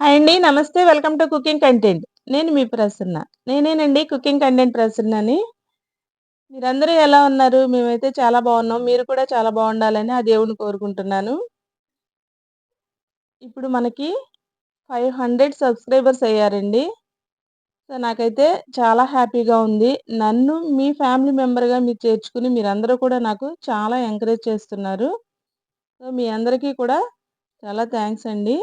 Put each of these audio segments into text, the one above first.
Hi అండి. నమస్తే. Welcome to cooking content. నేను మీ ప్రసన్న. నేనేనండి కుకింగ్ కంటెంట్ ప్రసన్నని. మీరందరూ ఎలా ఉన్నారు? మేమైతే చాలా బాగున్నాం. మీరు కూడా చాలా బాగుండాలని ఆ దేవుని కోరుకుంటున్నాను. ఇప్పుడు మనకి 500 సబ్స్క్రైబర్స్ అయ్యారండి. సో, నాకైతే చాలా హ్యాపీగా ఉంది. నన్ను మీ ఫ్యామిలీ మెంబర్‌గా మీరు చేర్చుకుని మీరందరూ కూడా నాకు చాలా ఎంకరేజ్ చేస్తున్నారు. సో, మీ అందరికీ కూడా చాలా థ్యాంక్స్ అండి.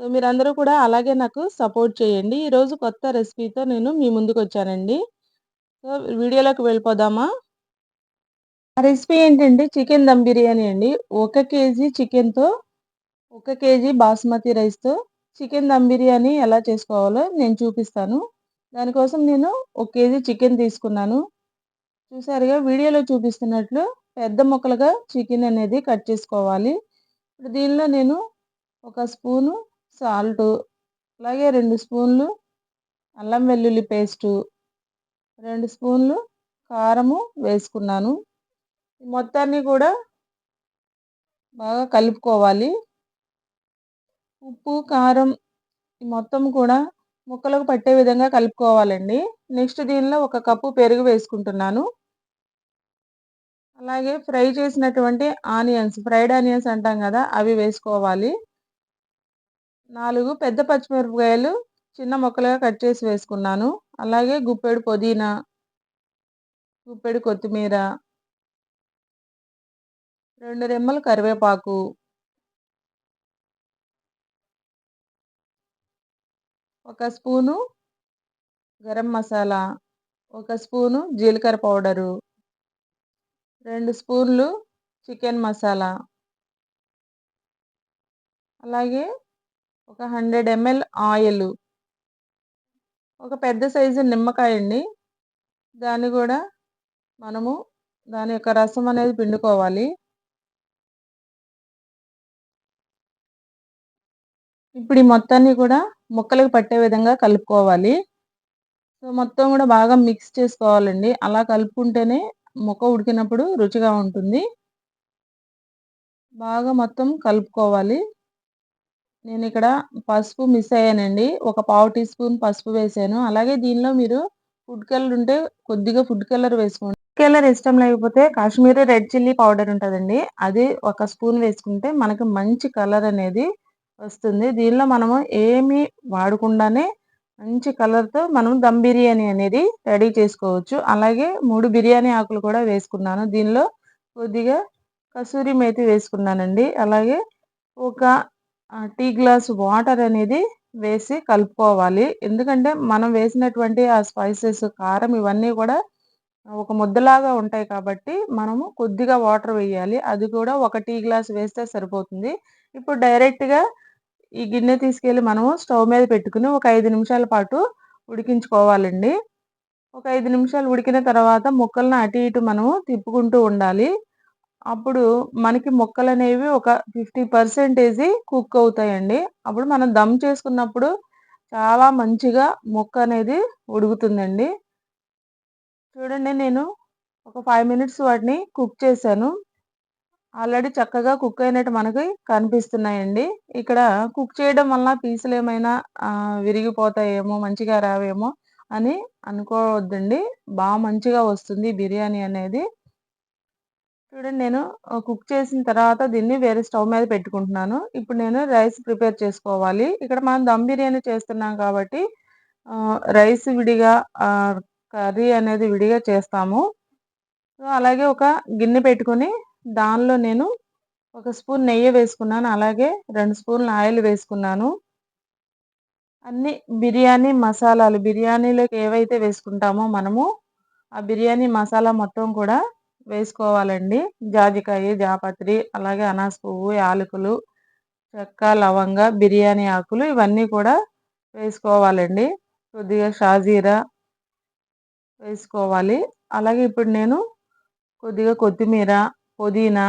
సో, మీరందరూ కూడా అలాగే నాకు సపోర్ట్ చేయండి. ఈరోజు కొత్త రెసిపీతో నేను మీ ముందుకు వచ్చానండి సో, వీడియోలోకి వెళ్ళిపోదామా? ఆ రెసిపీ ఏంటంటే చికెన్ దమ్ బిర్యానీ అండి. ఒక కేజీ చికెన్‌తో, ఒక కేజీ బాస్మతి రైస్‌తో చికెన్ దమ్ బిర్యానీ ఎలా చేసుకోవాలో నేను చూపిస్తాను. దానికోసం నేను ఒక కేజీ చికెన్ తీసుకున్నాను. చూసారుగా వీడియోలో చూపిస్తున్నట్లు పెద్ద ముక్కలుగా చికెన్ అనేది కట్ చేసుకోవాలి. ఇప్పుడు దీనిలో నేను ఒక స్పూను సాల్టు, అలాగే రెండు స్పూన్లు అల్లం వెల్లుల్లి పేస్టు, రెండు స్పూన్లు కారము వేసుకున్నాను. మొత్తాన్ని కూడా బాగా కలుపుకోవాలి. ఉప్పు, కారం మొత్తం కూడా ముక్కలకు పట్టే విధంగా కలుపుకోవాలండి. నెక్స్ట్ దీనిలో ఒక కప్పు పెరుగు వేసుకుంటున్నాను. అలాగే ఫ్రై చేసినటువంటి ఆనియన్స్, ఫ్రైడ్ ఆనియన్స్ అంటాం కదా! అవి వేసుకోవాలి. నాలుగు పెద్ద పచ్చిమిరపకాయలు చిన్న ముక్కలుగా కట్ చేసి వేసుకున్నాను. అలాగే గుప్పెడు పుదీనా, గుప్పెడు కొత్తిమీర, రెండు రెమ్మలు కరివేపాకు, ఒక స్పూను గరం మసాలా, ఒక స్పూను జీలకర్ర పౌడరు, రెండు స్పూన్లు చికెన్ మసాలా, అలాగే ఒక 100 ఎంఎల్ ఆయిలు, ఒక పెద్ద సైజు నిమ్మకాయ అండి. దాన్ని కూడా మనము దాని యొక్క రసం అనేది పిండుకోవాలి. ఇప్పుడు ఈ మొత్తాన్ని కూడా ముక్కలకు పట్టే విధంగా కలుపుకోవాలి. సో, మొత్తం కూడా బాగా మిక్స్ చేసుకోవాలండి. అలా కలుపుకుంటేనే ముక్క ఉడికినప్పుడు రుచిగా ఉంటుంది. బాగా మొత్తం కలుపుకోవాలి. నేను ఇక్కడ పసుపు మిస్ అయ్యానండి. ఒక పావు టీ స్పూన్ పసుపు వేసాను అలాగే దీనిలో మీరు ఫుడ్ కలర్ ఉంటే కొద్దిగా ఫుడ్ కలర్ వేసుకోండి. ఫుడ్ కలర్ ఇష్టం లేకపోతే కాశ్మీరీ రెడ్ చిల్లీ పౌడర్ ఉంటుందండి అది ఒక స్పూన్ వేసుకుంటే మనకి మంచి కలర్ అనేది వస్తుంది. దీనిలో మనము ఏమి వాడకుండానే మంచి కలర్‌తో మనం దమ్ బిర్యానీ అనేది రెడీ చేసుకోవచ్చు. అలాగే మూడు బిర్యానీ ఆకులు కూడా వేసుకున్నాను. దీనిలో కొద్దిగా కసూరి మేతి వేసుకున్నానండి. అలాగే ఒక టీ గ్లాస్ వాటర్ అనేది వేసి కలుపుకోవాలి. ఎందుకంటే మనం వేసినటువంటి ఆ స్పైసెస్, కారం ఇవన్నీ కూడా ఒక ముద్దలాగా ఉంటాయి కాబట్టి మనము కొద్దిగా వాటర్ వేయాలి. అది కూడా ఒక టీ గ్లాస్ వేస్తే సరిపోతుంది. ఇప్పుడు డైరెక్ట్‌గా ఈ గిన్నె తీసుకెళ్ళి మనము స్టవ్ మీద పెట్టుకుని ఒక ఐదు నిమిషాల పాటు ఉడికించుకోవాలండి. ఒక ఐదు నిమిషాలు ఉడికిన తర్వాత ముక్కలను అటు ఇటు మనము తిప్పుకుంటూ ఉండాలి. అప్పుడు మనకి ముక్కలనేవి ఒక 50% కుక్ అవుతాయండి. అప్పుడు మనం దమ్ చేసుకున్నప్పుడు చాలా మంచిగా ముక్క అనేది ఉడుకుతుందండి. చూడండి నేను ఒక ఫైవ్ మినిట్స్ వాటిని కుక్ చేశాను. ఆల్రెడీ చక్కగా కుక్ అయినట్టు మనకి కనిపిస్తున్నాయండి. ఇక్కడ కుక్ చేయడం వల్ల పీసులు ఏమైనా విరిగిపోతాయేమో, మంచిగా రావేమో అని అనుకోవద్దండి. బాగా మంచిగా వస్తుంది బిర్యానీ అనేది. చూడండి నేను కుక్ చేసిన తర్వాత దీన్ని వేరే స్టవ్ మీద పెట్టుకుంటున్నాను. ఇప్పుడు నేను రైస్ ప్రిపేర్ చేసుకోవాలి. ఇక్కడ మనం దమ్ బిర్యానీ చేస్తున్నాం కాబట్టి రైస్ విడిగా కర్రీ అనేది విడిగా చేస్తాము. సో, అలాగే ఒక గిన్నె పెట్టుకొని దానిలో నేను ఒక స్పూన్ నెయ్యి వేసుకున్నాను. అలాగే రెండు స్పూన్ల ఆయిల్ వేసుకున్నాను. అన్ని బిర్యానీ మసాలాలు బిర్యానీలోకి ఏవైతే వేసుకుంటామో మనము, ఆ బిర్యానీ మసాలా మొత్తం కూడా వేసుకోవాలండి. జాజికాయ, జాపత్రి, అలాగే అనాస పువ్వు, యాలకులు, చెక్క, లవంగ, బిర్యానీ ఆకులు ఇవన్నీ కూడా వేసుకోవాలండి. కొద్దిగా షాజీరా వేసుకోవాలి. అలాగే ఇప్పుడు నేను కొద్దిగా కొత్తిమీర, పుదీనా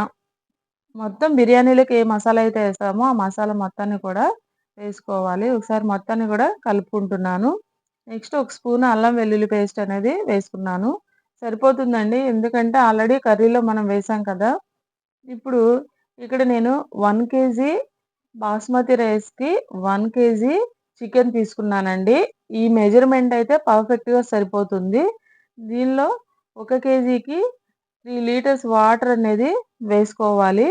మొత్తం బిర్యానీలోకి ఏ మసాలా అయితే వేస్తామో ఆ మసాలా మొత్తాన్ని కూడా వేసుకోవాలి. ఒకసారి మొత్తాన్ని కూడా కలుపుకుంటున్నాను. నెక్స్ట్ ఒక స్పూన్ అల్లం వెల్లుల్లి పేస్ట్ అనేది వేసుకున్నాను. సరిపోతుందండి. ఎందుకంటే ఆల్రెడీ కర్రీలో మనం వేసాం కదా! ఇప్పుడు ఇక్కడ నేను వన్ కేజీ బాస్మతి రైస్‌కి వన్ కేజీ చికెన్ తీసుకున్నానండి. ఈ మెజర్‌మెంట్ అయితే పర్ఫెక్ట్‌గా సరిపోతుంది. దీనిలో ఒక కేజీకి త్రీ లీటర్స్ వాటర్ అనేది వేసుకోవాలి.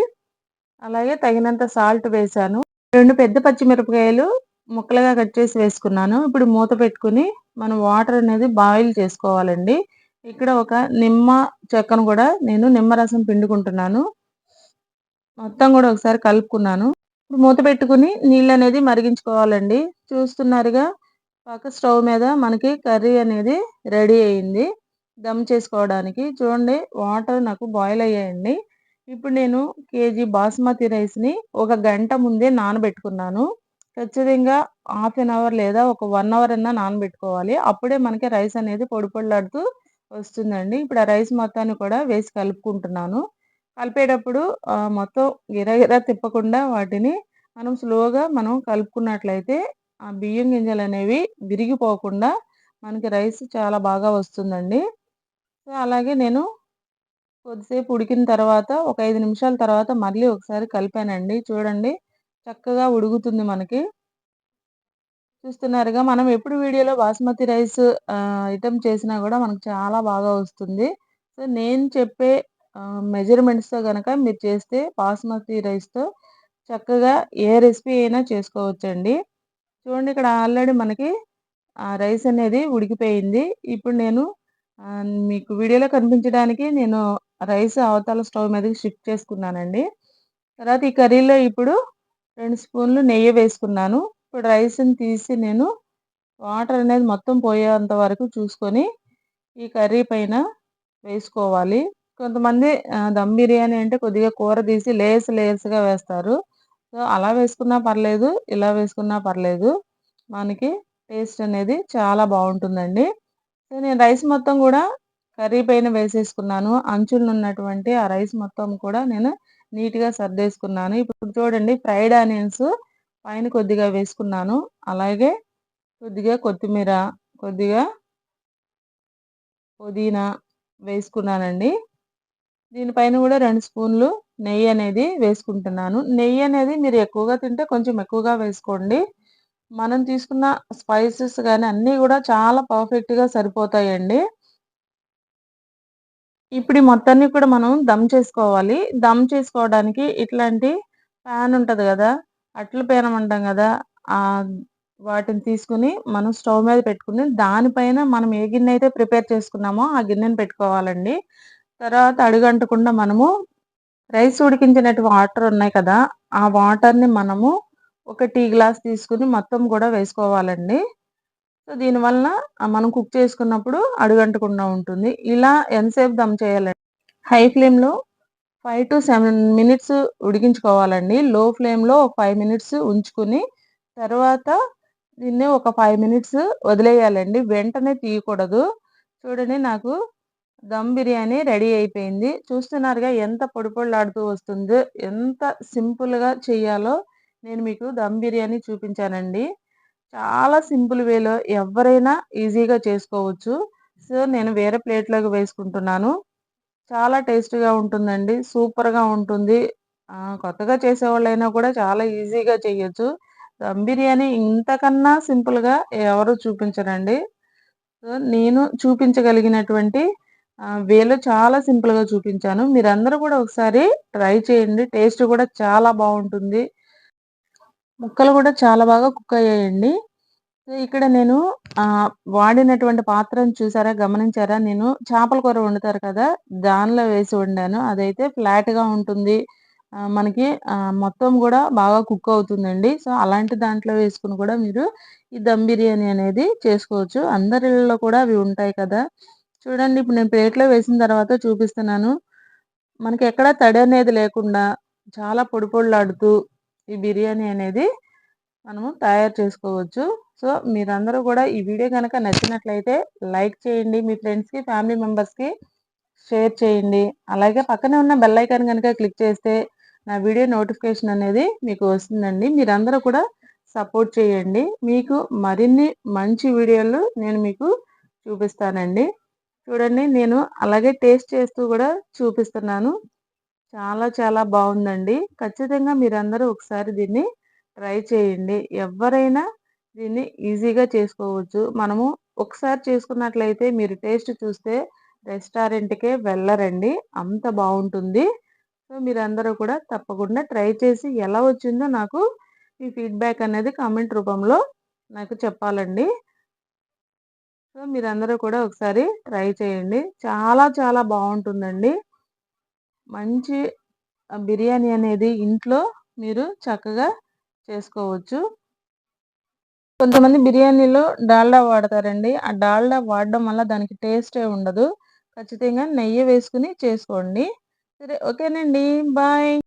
అలాగే తగినంత సాల్ట్ వేశాను. రెండు పెద్ద పచ్చిమిరపకాయలు ముక్కలుగా కట్ చేసి వేసుకున్నాను. ఇప్పుడు మూత పెట్టుకొని మనం వాటర్ అనేది బాయిల్ చేసుకోవాలండి. ఇక్కడ ఒక నిమ్మ చెక్కను కూడా నేను నిమ్మరసం పిండుకుంటున్నాను. మొత్తం కూడా ఒకసారి కలుపుకున్నాను. మూత పెట్టుకుని నీళ్ళు అనేది మరిగించుకోవాలండి. చూస్తున్నారుగా పక్క స్టవ్ మీద మనకి కర్రీ అనేది రెడీ అయింది. దమ్ చేసుకోవడానికి. చూడండి వాటర్ నాకు బాయిల్ అయ్యాయండి. ఇప్పుడు నేను కేజీ బాస్మతి రైస్‌ని ఒక గంట ముందే నానబెట్టుకున్నాను. ఖచ్చితంగా హాఫ్ ఎన్ అవర్ లేదా ఒక వన్ అవర్ అన్నా నానబెట్టుకోవాలి. అప్పుడే మనకి రైస్ అనేది పొడి పొడిలాడుతూ వస్తుందండి. ఇప్పుడు ఆ రైస్ మొత్తాన్ని కూడా వేసి కలుపుకుంటున్నాను. కలిపేటప్పుడు మొత్తం గిరగిర తిప్పకుండా వాటిని మనం స్లోగా మనం కలుపుకున్నట్లయితే ఆ బియ్యం గింజలు అనేవి విరిగిపోకుండా మనకి రైస్ చాలా బాగా వస్తుందండి. సో, అలాగే నేను కొద్దిసేపు ఉడికిన తర్వాత ఒక ఐదు నిమిషాల తర్వాత మళ్ళీ ఒకసారి కలిపానండి. చూడండి చక్కగా ఉడుకుతుంది మనకి. చూస్తున్నారుగా మనం ఎప్పుడు వీడియోలో బాస్మతి రైస్ ఐటమ్ చేసినా కూడా మనకు చాలా బాగా వస్తుంది. సో, నేను చెప్పే మెజర్‌మెంట్స్‌తో కనుక మీరు చేస్తే బాస్మతి రైస్‌తో చక్కగా ఏ రెసిపీ అయినా చేసుకోవచ్చండి. చూడండి ఇక్కడ ఆల్రెడీ మనకి రైస్ అనేది ఉడికిపోయింది. ఇప్పుడు నేను మీకు వీడియోలో కనిపించడానికి నేను రైస్ అవతల స్టవ్ మీదకి షిఫ్ట్ చేసుకున్నానండి. తర్వాత ఈ కర్రీలో ఇప్పుడు రెండు స్పూన్లు నెయ్యి వేసుకున్నాను. ఇప్పుడు రైస్‌ని తీసి నేను వాటర్ అనేది మొత్తం పోయేంత వరకు చూసుకొని ఈ కర్రీ పైన వేసుకోవాలి. కొంతమంది దమ్ బిర్యానీ అంటే కొద్దిగా కూర తీసి లేయర్స్ లేయర్స్‌గా వేస్తారు. సో, అలా వేసుకున్నా పర్లేదు. ఇలా వేసుకున్నా పర్లేదు. మనకి టేస్ట్ అనేది చాలా బాగుంటుందండి సో, నేను రైస్ మొత్తం కూడా కర్రీ పైన వేసేసుకున్నాను. అంచులున్నటువంటి ఆ రైస్ మొత్తం కూడా నేను నీట్‌గా సర్దేసుకున్నాను. ఇప్పుడు చూడండి ఫ్రైడ్ ఆనియన్స్ పైన కొద్దిగా వేసుకున్నాను. అలాగే కొద్దిగా కొత్తిమీర, కొద్దిగా పుదీనా వేసుకున్నానండి. దీనిపైన కూడా రెండు స్పూన్లు నెయ్యి అనేది వేసుకుంటున్నాను. నెయ్యి అనేది మీరు ఎక్కువగా తింటే కొంచెం ఎక్కువగా వేసుకోండి. మనం తీసుకున్న స్పైసెస్ కానీ అన్నీ కూడా చాలా పర్ఫెక్ట్‌గా సరిపోతాయండి. ఇప్పుడు మొత్తాన్ని కూడా మనం దమ్ చేసుకోవాలి. దమ్ చేసుకోవడానికి ఇట్లాంటి ప్యాన్ ఉంటుంది కదా అట్ల పేనం అంటాం కదా వాటిని తీసుకొని మనం స్టవ్ మీద పెట్టుకుని దానిపైన మనం ఏ గిన్నె అయితే ప్రిపేర్ చేసుకున్నామో ఆ గిన్నెని పెట్టుకోవాలండి. తర్వాత అడుగంటకుండా మనము రైస్ ఉడికించినట్టు వాటర్ ఉన్నాయి కదా! ఆ వాటర్‌ని మనము ఒక టీ గ్లాస్ తీసుకొని మొత్తం కూడా వేసుకోవాలండి. సో, దీనివలన మనం కుక్ చేసుకున్నప్పుడు అడుగంటకుండా ఉంటుంది. ఇలా ఎంతసేపు దమ్ చేయాలంటే హై ఫ్లేమ్‌లో 5-7 మినిట్స్ ఉడికించుకోవాలండి. లో ఫ్లేమ్‌లో ఒక ఫైవ్ మినిట్స్ ఉంచుకొని తర్వాత దీన్ని ఒక ఫైవ్ మినిట్స్ వదిలేయాలండి. వెంటనే తీయకూడదు. చూడండి నాకు దమ్ బిర్యానీ రెడీ అయిపోయింది. చూస్తున్నారుగా ఎంత పొడి వస్తుందో. ఎంత సింపుల్‌గా చేయాలో నేను మీకు దమ్ బిర్యానీ చూపించానండి. చాలా సింపుల్ వేలో ఎవరైనా ఈజీగా చేసుకోవచ్చు. సో, నేను వేరే ప్లేట్‌లోకి వేసుకుంటున్నాను. చాలా టేస్టీగా ఉంటుందండి. సూపర్‌గా ఉంటుంది. కొత్తగా చేసేవాళ్ళైనా కూడా చాలా ఈజీగా చేయొచ్చు. దమ్ బిర్యానీ ఇంతకన్నా సింపుల్‌గా ఎవరు చూపించరండి. సో, నేను చూపించగలిగినటువంటి వేలో చాలా సింపుల్‌గా చూపించాను. మీరందరూ కూడా ఒకసారి ట్రై చేయండి. టేస్ట్ కూడా చాలా బాగుంటుంది ముక్కలు కూడా చాలా బాగా కుక్ అయ్యాయండి. సో, ఇక్కడ నేను వాడినటువంటి పాత్రను చూసారా? గమనించారా? నేను చేపల కూర వండుతారు కదా! దానిలో వేసి వండాను. అదైతే ఫ్లాట్‌గా ఉంటుంది. మనకి మొత్తం కూడా బాగా కుక్ అవుతుందండి. సో, అలాంటి దాంట్లో వేసుకుని కూడా మీరు ఈ దమ్ బిర్యానీ అనేది చేసుకోవచ్చు. అందరిలో కూడా అవి ఉంటాయి కదా! చూడండి ఇప్పుడు నేను ప్లేట్‌లో వేసిన తర్వాత చూపిస్తున్నాను. మనకి ఎక్కడ తడి అనేది లేకుండా చాలా పొడి పొడిలాడుతూ ఈ బిర్యానీ అనేది మనము తయారు చేసుకోవచ్చు. సో, మీరందరూ కూడా ఈ వీడియో కనుక నచ్చినట్లయితే లైక్ చేయండి. మీ ఫ్రెండ్స్‌కి, ఫ్యామిలీ మెంబర్స్‌కి షేర్ చేయండి. అలాగే పక్కనే ఉన్న బెల్ ఐకాన్ కనుక క్లిక్ చేస్తే నా వీడియో నోటిఫికేషన్ అనేది మీకు వస్తుందండి. మీరందరూ కూడా సపోర్ట్ చేయండి. మీకు మరిన్ని మంచి వీడియోలు నేను మీకు చూపిస్తానండి. చూడండి నేను అలాగే టేస్ట్ చేస్తూ కూడా చూపిస్తున్నాను. చాలా చాలా బాగుందండి ఖచ్చితంగా మీరందరూ ఒకసారి దీన్ని ట్రై చేయండి. ఎవరైనా దీన్ని ఈజీగా చేసుకోవచ్చు. మనము ఒకసారి చేసుకున్నట్లయితే మీరు టేస్ట్ చూస్తే రెస్టారెంట్కే వెళ్ళరండి. అంత బాగుంటుంది. సో మీరందరూ కూడా తప్పకుండా ట్రై చేసి ఎలా వచ్చిందో నాకు మీ ఫీడ్బ్యాక్ అనేది కామెంట్ రూపంలో నాకు చెప్పాలండి. సో మీరందరూ కూడా ఒకసారి ట్రై చేయండి. చాలా చాలా బాగుంటుందండి. మంచి బిర్యానీ అనేది ఇంట్లో మీరు చక్కగా చేసుకోవచ్చు. కొంతమంది బిర్యానీలో డాల్డా వాడతారండి. ఆ డాల్డా వాడడం వల్ల దానికి టేస్టే ఉండదు. ఖచ్చితంగా నెయ్యి వేసుకుని చేసుకోండి. సరే ఓకేనండి. బాయ్.